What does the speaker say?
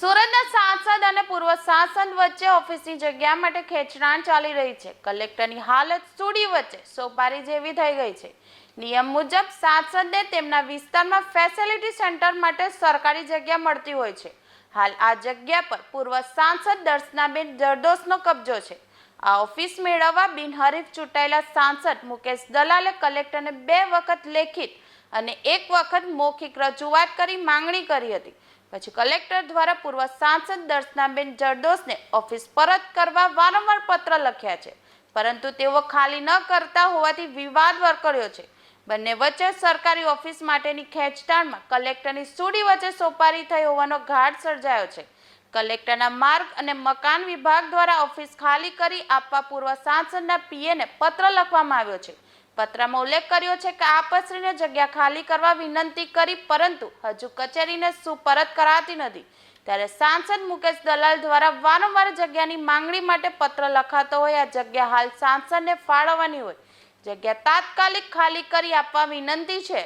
સુરતના સાંસદ અને પૂર્વ સાંસદ વચ્ચે ઓફિસની જગ્યા માટે ખેંચરાણ ચાલી રહી છે. કલેક્ટરની હાલત સુડી વચ્ચે સોપારી જેવી થઈ ગઈ છે. નિયમ મુજબ સાંસદને તેમના વિસ્તારમાં ફેસિલિટી સેન્ટર માટે સરકારી જગ્યા મળતી હોય છે. હાલ આ જગ્યા પર પૂર્વ સાંસદ દર્શનાબેન જરદોશનો કબજો છે. આ ઓફિસ મેળવવા બિનહરીફ ચૂંટાયેલા સાંસદ મુકેશ દલાલે કલેક્ટરને બે વખત લેખિત અને એક વખત મૌખિક રજૂઆત કરી માંગણી કરી હતી. પછી કલેક્ટર દ્વારા પૂર્વ સાંસદ દર્શનાબેન જરદોશને ઓફિસ પરત કરવા વારંવાર પત્ર લખ્યા છે. પરંતુ તેઓ ખાલી ન કરતા હોવાથી વિવાદ વર્કર્યો છે. બંને વચ્ચે સરકારી ઓફિસ માટેની ખેંચતાણમાં કલેક્ટરની સુડી વચ્ચે સોપારી થઈ હોવાનો ઘાટ સર્જાયો છે. કલેક્ટરના માર્ગ અને મકાન વિભાગ દ્વારા ઓફિસ ખાલી કરી આપવા પૂર્વ સાંસદના પીએને પત્ર લખવામાં આવ્યો છે. પત્રમાં ઉલ્લેખ કર્યો છે કે આપશ્રીને જગ્યા ખાલી કરવા વિનંતી કરી, પરંતુ હજુ કચેરીને સુપરત કરાતી નથી. ત્યારે સાંસદ મુકેશ દલાલ દ્વારા વારંવાર જગ્યાની માંગણી માટે પત્ર લખાતો હોય, આ જગ્યા હાલ સાંસદને ફાળવવાની હોય. જગ્યા તાત્કાલિક ખાલી કરી આપવા વિનંતી છે.